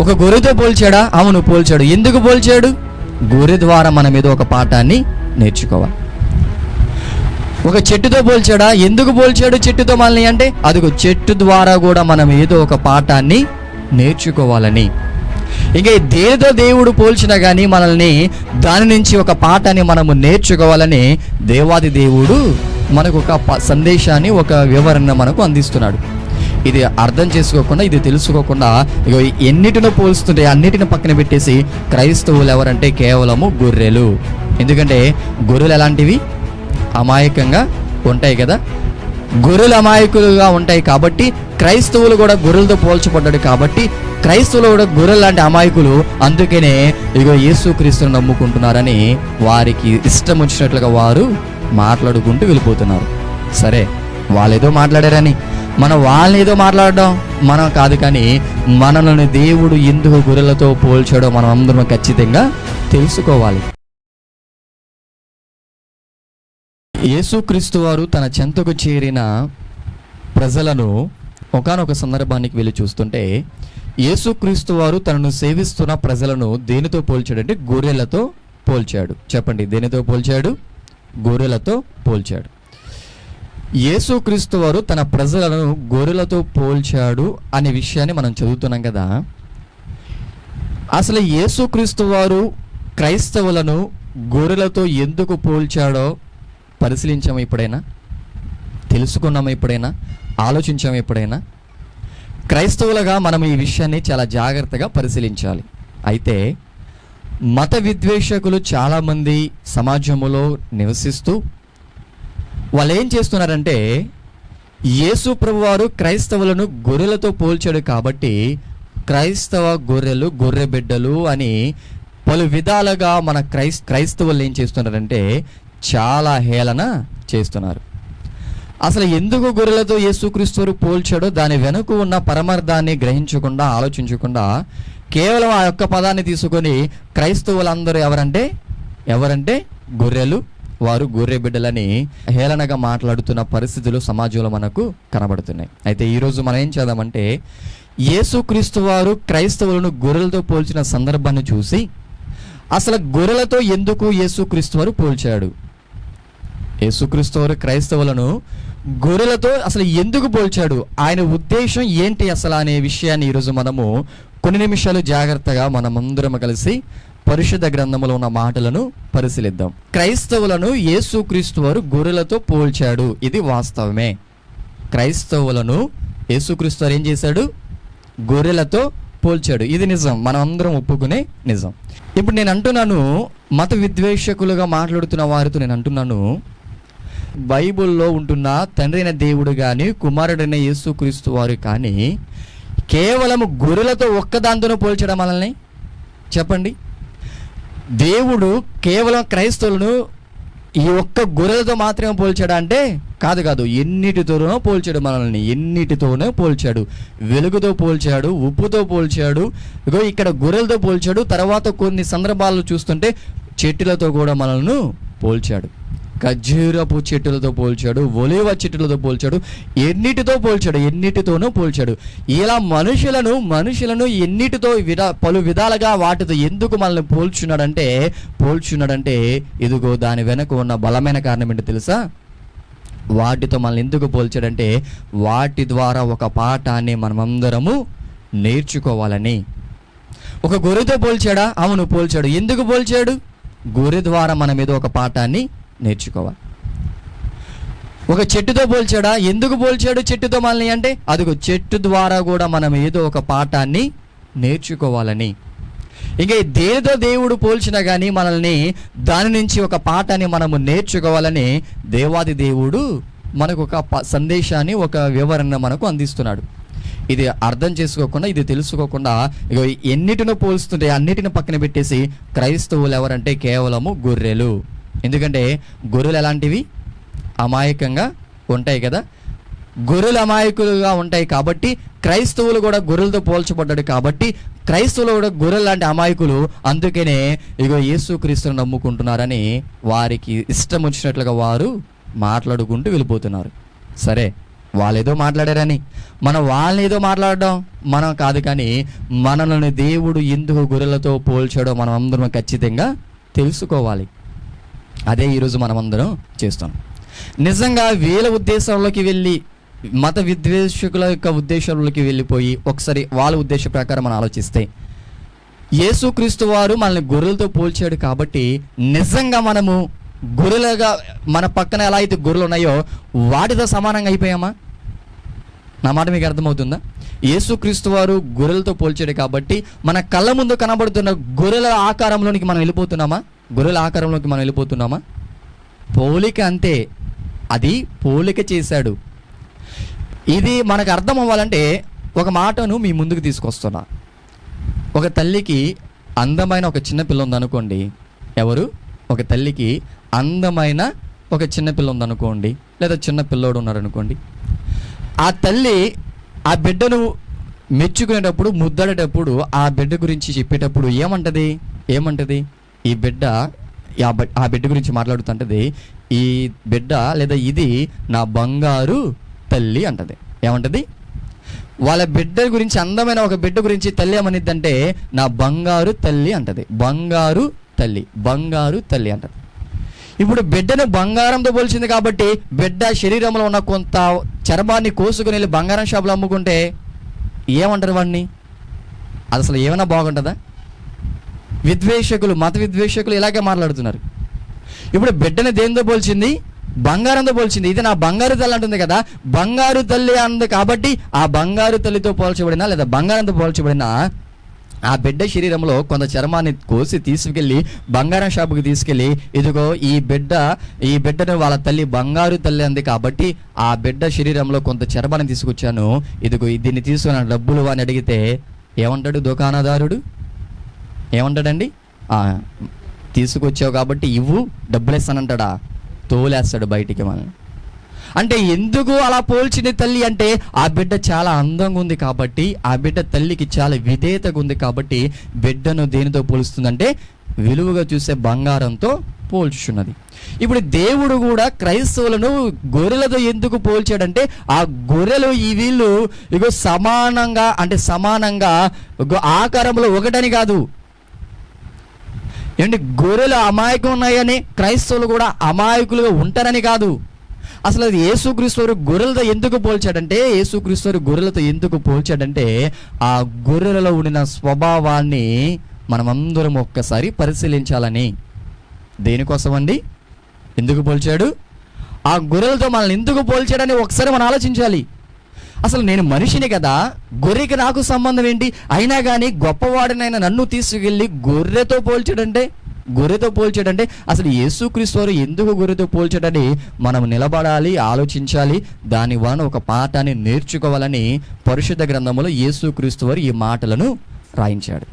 ఒక గొర్రెతో పోల్చాడా? అవును పోల్చాడు. ఎందుకు పోల్చాడు? గొర్రె ద్వారా మనం ఏదో ఒక పాఠాన్ని నేర్చుకోవాలి. ఒక చెట్టుతో పోల్చాడా? ఎందుకు పోల్చాడు చెట్టుతో మనల్ని అంటే? అదిగో చెట్టు ద్వారా కూడా మనం ఏదో ఒక పాఠాన్ని నేర్చుకోవాలని. ఇంకా ఈ దేనితో దేవుడు పోల్చినా కానీ మనల్ని దాని నుంచి ఒక పాఠాన్ని మనము నేర్చుకోవాలని దేవాది దేవుడు మనకు ఒక ప- సందేశాన్ని ఒక వివరణ మనకు అందిస్తున్నాడు. ఇది అర్థం చేసుకోకుండా ఇది తెలుసుకోకుండా ఇగో ఎన్నిటినో పోల్స్తుంటే అన్నిటిని పక్కన పెట్టేసి క్రైస్తవులు ఎవరంటే కేవలము గొర్రెలు. ఎందుకంటే గొర్రెలు ఎలాంటివి? అమాయకంగా ఉంటాయి కదా. గొర్రెలు అమాయకులుగా ఉంటాయి కాబట్టి క్రైస్తవులు కూడా గొర్రెలతో పోల్చబడ్డాడు కాబట్టి క్రైస్తవులు కూడా గొర్రెలు లాంటి అమాయకులు. అందుకనే ఇగో యేసుక్రీస్తును నమ్ముకుంటున్నారని వారికి ఇష్టం వచ్చినట్లుగా వారు మాట్లాడుకుంటూ వెళ్ళిపోతున్నారు. సరే వాళ్ళేదో మాట్లాడారని. మనం వాళ్ళని ఏదో మాట్లాడడం మనం కాదు కానీ మనల్ని దేవుడు ఎందుకు గొర్రెలతో పోల్చాడో మనం అందరం ఖచ్చితంగా తెలుసుకోవాలి. యేసుక్రీస్తు వారు తన చెంతకు చేరిన ప్రజలను ఒకానొక సందర్భానికి వెళ్ళి చూస్తుంటే యేసుక్రీస్తు వారు తనను సేవిస్తున్న ప్రజలను దేనితో పోల్చాడంటే గొర్రెలతో పోల్చాడు. చెప్పండి దేనితో పోల్చాడు? గొర్రెలతో పోల్చాడు. యేసుక్రీస్తు వారు తన ప్రజలను గొర్రెలతో పోల్చాడు అనే విషయాన్ని మనం చదువుతున్నాం కదా. అసలు యేసుక్రీస్తు వారు క్రైస్తవులను గొర్రెలతో ఎందుకు పోల్చాడో పరిశీలించాము ఎప్పుడైనా తెలుసుకున్నాము ఎప్పుడైనా ఆలోచించాము ఎప్పుడైనా క్రైస్తవులుగా మనం ఈ విషయాన్ని చాలా జాగ్రత్తగా పరిశీలించాలి. అయితే మత విద్వేషకులు చాలామంది సమాజంలో నివసిస్తూ వాళ్ళు ఏం చేస్తున్నారంటే యేసు ప్రభువారు క్రైస్తవులను గొర్రెలతో పోల్చాడు కాబట్టి క్రైస్తవ గొర్రెలు గొర్రె బిడ్డలు అని పలు విధాలుగా మన క్రైస్ క్రైస్తవులు ఏం చేస్తున్నారంటే చాలా హేళన చేస్తున్నారు. అసలు ఎందుకు గొర్రెలతో యేసుక్రీస్తువు పోల్చాడో దాని వెనుక ఉన్న పరమార్థాన్ని గ్రహించకుండా ఆలోచించకుండా కేవలం ఆ యొక్క పదాన్ని తీసుకొని క్రైస్తవులందరూ ఎవరంటే ఎవరంటే గొర్రెలు వారు గొర్రె బిడ్డలని హేళనగా మాట్లాడుతున్న పరిస్థితులు సమాజంలో మనకు కనబడుతున్నాయి. అయితే ఈరోజు మనం ఏం చేద్దామంటే యేసుక్రీస్తు వారు క్రైస్తవులను గొర్రెలతో పోల్చిన సందర్భాన్ని చూసి అసలు గొర్రెలతో ఎందుకు యేసుక్రీస్తు వారు పోల్చాడు? యేసుక్రీస్తు వారు క్రైస్తవులను గొర్రెలతో అసలు ఎందుకు పోల్చాడు? ఆయన ఉద్దేశం ఏంటి అసలు అనే విషయాన్ని ఈరోజు మనము కొన్ని నిమిషాలు జాగ్రత్తగా మనమందరం కలిసి పరిశుద్ధ గ్రంథంలో ఉన్న మాటలను పరిశీలిద్దాం. క్రైస్తవులను యేసుక్రీస్తు వారు గొర్రెలతో పోల్చాడు. ఇది వాస్తవమే. క్రైస్తవులను యేసుక్రీస్తు వారు ఏం చేశాడు? గొర్రెలతో పోల్చాడు. ఇది నిజం. మనం అందరం ఒప్పుకునే నిజం. ఇప్పుడు నేను అంటున్నాను మత విద్వేషకులుగా మాట్లాడుతున్న వారితో నేను అంటున్నాను బైబిల్లో ఉంటున్న తండ్రి అయిన దేవుడు కానీ కుమారుడైన యేసుక్రీస్తు వారు కానీ కేవలం గొర్రెలతో ఒక్కదాంతోనే పోల్చడం మనల్ని? చెప్పండి. దేవుడు కేవలం క్రైస్తవులను ఈ ఒక్క గొర్రెలతో మాత్రమే పోల్చాడు అంటే కాదు కాదు ఎన్నిటితోనో పోల్చాడు మనల్ని ఎన్నిటితోనో పోల్చాడు. వెలుగుతో పోల్చాడు ఉప్పుతో పోల్చాడు ఇగో ఇక్కడ గొర్రెలతో పోల్చాడు తర్వాత కొన్ని సందర్భాలు చూస్తుంటే చెట్టులతో కూడా మనల్ని పోల్చాడు. ఖర్జూరపు చెట్టులతో పోల్చాడు ఒలివ చెట్టులతో పోల్చాడు ఎన్నిటితో పోల్చాడు ఎన్నిటితోనూ పోల్చాడు. ఇలా మనుషులను మనుషులను ఎన్నిటితో విధా పలు విధాలుగా వాటితో ఎందుకు మనల్ని పోల్చున్నాడంటే పోల్చున్నాడంటే ఇదిగో దాని వెనక ఉన్న బలమైన కారణం ఏంటో తెలుసా? వాటితో మనల్ని ఎందుకు పోల్చాడంటే వాటి ద్వారా ఒక పాఠాన్ని మనమందరము నేర్చుకోవాలని. ఒక గొర్రెతో పోల్చాడా? అవును పోల్చాడు. ఎందుకు పోల్చాడు? గొర్రె ద్వారా మనం ఏదో ఒక పాఠాన్ని నేర్చుకోవాలి. ఒక చెట్టుతో పోల్చాడా? ఎందుకు పోల్చాడు చెట్టుతో మనల్ని అంటే అదిగో చెట్టు ద్వారా కూడా మనం ఏదో ఒక పాఠాన్ని నేర్చుకోవాలని. ఇంకా దేనితో దేవుడు పోల్చినా కానీ మనల్ని దాని నుంచి ఒక పాఠాన్ని మనము నేర్చుకోవాలని దేవాది దేవుడు మనకు ఒక ప- సందేశాన్ని ఒక వివరణ మనకు అందిస్తున్నాడు. ఇది అర్థం చేసుకోకుండా ఇది తెలుసుకోకుండా ఇగో ఎన్నిటినో పోల్స్తుంటే అన్నిటిని పక్కన పెట్టేసి క్రైస్తవులు ఎవరంటే కేవలము గొర్రెలు. ఎందుకంటే గొర్రెలు ఎలాంటివి? అమాయకంగా ఉంటాయి కదా. గొర్రెలు అమాయకులుగా ఉంటాయి కాబట్టి క్రైస్తవులు కూడా గొర్రెలతో పోల్చబడ్డాడు కాబట్టి క్రైస్తవులు కూడా గొర్రెలు లాంటి అమాయకులు. అందుకనే ఇగో యేసుక్రీస్తుని నమ్ముకుంటున్నారని వారికి ఇష్టం వచ్చినట్లుగా వారు మాట్లాడుకుంటూ వెళ్ళిపోతున్నారు. సరే వాళ్ళేదో మాట్లాడారని. మనం వాళ్ళని ఏదో మాట్లాడడం? మనం కాదు కానీ మనల్ని దేవుడు ఎందుకు గొర్రెలతో పోల్చాడో మనం అందరం ఖచ్చితంగా తెలుసుకోవాలి. అదే ఈరోజు మనమందరం చేస్తాం. నిజంగా వీళ్ళ ఉద్దేశాల్లోకి వెళ్ళి మత విద్వేషకుల యొక్క ఉద్దేశంలోకి వెళ్ళిపోయి ఒకసారి వాళ్ళ ఉద్దేశ ప్రకారం మనం ఆలోచిస్తే యేసుక్రీస్తు వారు మనల్ని గొర్రెలతో పోల్చాడు కాబట్టి నిజంగా మనము గొర్రెలుగా మన పక్కన ఎలా అయితే గొర్రెలు ఉన్నాయో వాటితో సమానంగా అయిపోయామా? నా మాట మీకు అర్థమవుతుందా? యేసుక్రీస్తు వారు గొర్రెలతో పోల్చాడు కాబట్టి మన కళ్ళ ముందు కనబడుతున్న గొర్రెల ఆకారంలోనికి మనం వెళ్ళిపోతున్నామా? గొర్రెల ఆకారంలోకి మనం వెళ్ళిపోతున్నామా? పోలిక అంతే. అది పోలిక చేశాడు. ఇది మనకు అర్థం అవ్వాలంటే ఒక మాటను మీ ముందుకు తీసుకొస్తున్నా. ఒక తల్లికి అందమైన ఒక చిన్న పిల్ల ఉందనుకోండి. ఎవరు? ఒక తల్లికి అందమైన ఒక చిన్న పిల్ల ఉందనుకోండి. లేదా చిన్న పిల్లోడు ఉన్నారనుకోండి. ఆ తల్లి ఆ బిడ్డను మెచ్చుకునేటప్పుడు ముద్దడేటప్పుడు ఆ బిడ్డ గురించి చెప్పేటప్పుడు ఏమంటది? ఏమంటది? ఈ బిడ్డ ఆ ఆ బిడ్డ గురించి మాట్లాడుతుంటది ఈ బిడ్డ లేదా ఇది నా బంగారు తల్లి అంటది. ఏమంటది? వాళ్ళ బిడ్డ గురించి అందమైన ఒక బిడ్డ గురించి తల్లి ఏమనిద్దంటే నా బంగారు తల్లి అంటది. బంగారు తల్లి బంగారు తల్లి అంటది. ఇప్పుడు బిడ్డను బంగారంతో పోల్చింది కాబట్టి బిడ్డ శరీరంలో ఉన్న కొంత చర్మాన్ని కోసుకుని వెళ్ళి బంగారం షాపులో అమ్ముకుంటే ఏమంటారు వాడిని? అది అసలు ఏమైనా బాగుంటుందా? విద్వేషకులు మత విద్వేషకులు ఇలాగే మాట్లాడుతున్నారు. ఇప్పుడు బిడ్డని దేనితో పోల్చింది? బంగారంతో పోల్చింది. ఇది నా బంగారు తల్లి అంటుంది కదా బంగారు తల్లి అంది కాబట్టి ఆ బంగారు తల్లితో పోల్చబడిన లేదా బంగారంతో పోల్చబడిన ఆ బిడ్డ శరీరంలో కొంత చర్మాన్ని కోసి తీసుకెళ్ళి బంగారం షాపుకి తీసుకెళ్ళి ఇదిగో ఈ బిడ్డ ఈ బిడ్డను వాళ్ళ తల్లి బంగారు తల్లి అంది కాబట్టి ఆ బిడ్డ శరీరంలో కొంత చర్మాన్ని తీసుకొచ్చాను. ఇదిగో దీన్ని తీసుకున్న డబ్బులు అని అడిగితే ఏమంటాడు దుకాణదారుడు ఏమంటాడండి? తీసుకొచ్చావు కాబట్టి ఇవ్వు డబ్బులు ఇస్తానంటాడా తోలేస్తాడు బయటికి మనల్ని. అంటే ఎందుకు అలా పోల్చింది తల్లి అంటే ఆ బిడ్డ చాలా అందంగా ఉంది కాబట్టి ఆ బిడ్డ తల్లికి చాలా విధేయతగా ఉంది కాబట్టి బిడ్డను దేనితో పోలుస్తుందంటే విలువగా చూసే బంగారంతో పోల్చున్నది ఇప్పుడు దేవుడు కూడా క్రైస్తవులను గొర్రెలతో ఎందుకు పోల్చాడంటే ఆ గొర్రెలు ఈ వీళ్ళు ఇగో సమానంగా అంటే సమానంగా ఆకారంలో ఒకటని కాదు ఏంటి? గొర్రెలు అమాయకం ఉన్నాయని క్రైస్తవులు కూడా అమాయకులుగా ఉంటారని కాదు. అసలు అది యేసుక్రీస్తువారు గొర్రెలతో ఎందుకు పోల్చాడంటే యేసుక్రీస్తువారు గొర్రెలతో ఎందుకు పోల్చాడంటే ఆ గొర్రెలలో ఉండిన స్వభావాన్ని మనమందరం ఒక్కసారి పరిశీలించాలని. దేనికోసం అండి ఎందుకు పోల్చాడు? ఆ గొర్రెలతో మనల్ని ఎందుకు పోల్చాడని ఒకసారి మనం ఆలోచించాలి. అసలు నేను మనిషిని కదా గొర్రెకి నాకు సంబంధం ఏంటి? అయినా కానీ గొప్పవాడినైనా నన్ను తీసుకెళ్ళి గొర్రెతో పోల్చడంటే గొర్రెతో పోల్చడంటే అసలు యేసుక్రీస్తు వారు ఎందుకు గొర్రెతో పోల్చడని మనం నిలబడాలి ఆలోచించాలి దాని వలన ఒక పాఠాన్ని నేర్చుకోవాలని పరిశుద్ధ గ్రంథంలో యేసుక్రీస్తు వారు ఈ మాటలను రాయించాడు.